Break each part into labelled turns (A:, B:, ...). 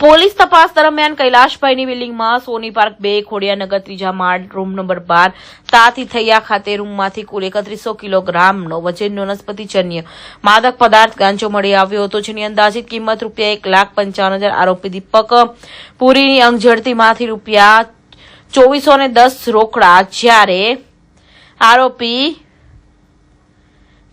A: Police તપાસ દરમિયાન કૈલાશભાઈની બિલ્ડિંગમાં સોની પાર્ક બે ખોડિયાનગર ત્રીજા માળ, રૂમ નંબર બાર, તાતી થૈયા ખાતે રૂમમાંથી કુલ એકત્રીસો કિલોગ્રામનો વજનનો વનસ્પતિજન્ય માદક પદાર્થ ગાંજો મળી આવ્યો હતો, જેની અંદાજિત કિંમત રૂપિયા એક લાખ પંચાવન હજાર આરોપી દીપક પુરીની અંગઝડતીમાંથી રૂપિયા ચોવીસો ને દસ રોકડા, જ્યારે આરોપી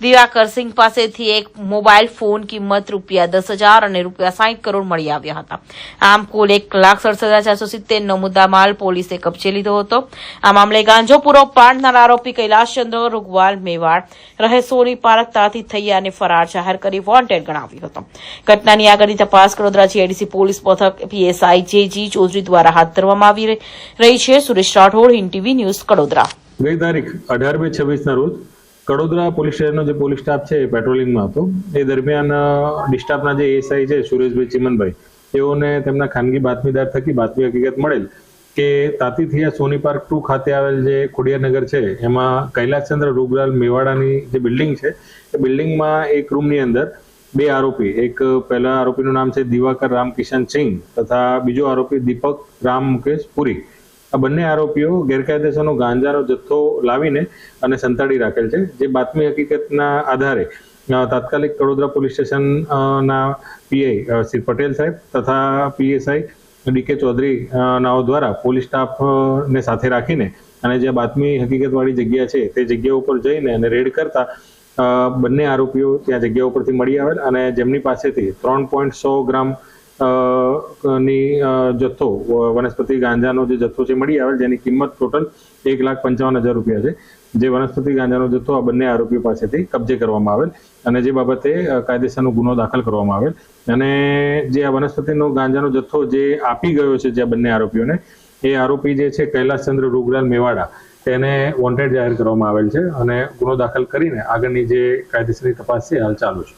A: દિવાકર સિંહ પાસેથી એક મોબાઈલ ફોન કિંમત રૂપિયા દસ હજાર અને રૂપિયા સાહીઠ કરોડ મળી આવ્યા હતા. આમ કુલ એક લાખ સડસઠ હજાર ચારસો સિત્તેરનો મુદ્દામાલ પોલીસે કબજે લીધો હતો. આ મામલે ગાંજો પૂરો પાડનાર આરોપી કૈલાશચંદ્ર રૂગવાલ મેવાડ રહે સોની પાર્ક તાથી થૈયાને ફરાર જાહેર કરી વોન્ટેડ ગણાવ્યો હતો. ઘટનાની આગળની તપાસ વડોદરા જીઆઈડીસી પોલીસ મથક પીએસઆઈ જેજી ચૌધરી દ્વારા હાથ ધરવામાં આવી રહી- છે. સુરેશ રાઠોડ, હિન્દ ટીવી ન્યૂઝ કડોદરા
B: ગઈ તારીખ અઢાર બે છવ્વીસના રોજ કડોદરા પોલીસ સ્ટેશનનો જે પોલીસ સ્ટાફ છે પેટ્રોલિંગમાં હતો. એ દરમિયાન ડિસ્ટાફના જે એસઆઈ છે, સુરેશભાઈ ચિમનભાઈ, તેઓને તેમના ખાનગી બાતમીદાર થકી બાતમી હકીકત મળેલ કે તાતીથિયા સોની પાર્ક ટુ ખાતે આવેલ જે ખોડિયાનગર છે, એમાં કૈલાસચંદ્ર રૂગલાલ મેવાડાની જે બિલ્ડિંગ છે, એ બિલ્ડિંગમાં એક રૂમની અંદર બે આરોપી, એક પહેલા આરોપીનું નામ છે દિવાકર રામકિશન સિંહ તથા બીજો આરોપી દીપક રામ મુકેશ પુરી. આ બંને આરોપીઓ ગેરકાયદેસરનો ગાંજાનો જથ્થો લાવીને અને સંતાડી રાખેલ છે. જે બાતમી હકીકતના આધારે તાત્કાલિક કડોદરા પોલીસ સ્ટેશન ના પીઆઈ શ્રી પટેલ સાહેબ તથા પીએસઆઈ ડીકે ચૌધરી નાઓ દ્વારા પોલીસ સ્ટાફને સાથે રાખીને અને જે બાતમી હકીકતવાળી જગ્યા છે તે જગ્યા ઉપર જઈને અને રેડ કરતા બંને આરોપીઓ ત્યાં જગ્યા ઉપરથી મળી આવેલ અને જેમની પાસેથી ત્રણ પોઈન્ટ સો ગ્રામ ની જથ્થો વનસ્પતિ ગાંજાનો જે જથ્થો છે મળી આવેલ, જેની કિંમત ટોટલ એક લાખ પંચાવન હજાર રૂપિયા છે. જે વનસ્પતિ ગાંજાનો જથ્થો આ બંને આરોપીઓ પાસેથી કબજે કરવામાં આવેલ અને જે બાબતે કાયદેસરનો ગુનો દાખલ કરવામાં આવેલ. અને જે આ વનસ્પતિનો ગાંજાનો જથ્થો જે આપી ગયો છે જે બંને આરોપીઓને, એ આરોપી જે છે કૈલાસચંદ્ર રૂગલાલ મેવાડા, તેને વોન્ટેડ જાહેર કરવામાં આવેલ છે અને ગુનો દાખલ કરીને આગળની જે કાયદેસરની તપાસ છે હાલ ચાલુ છે.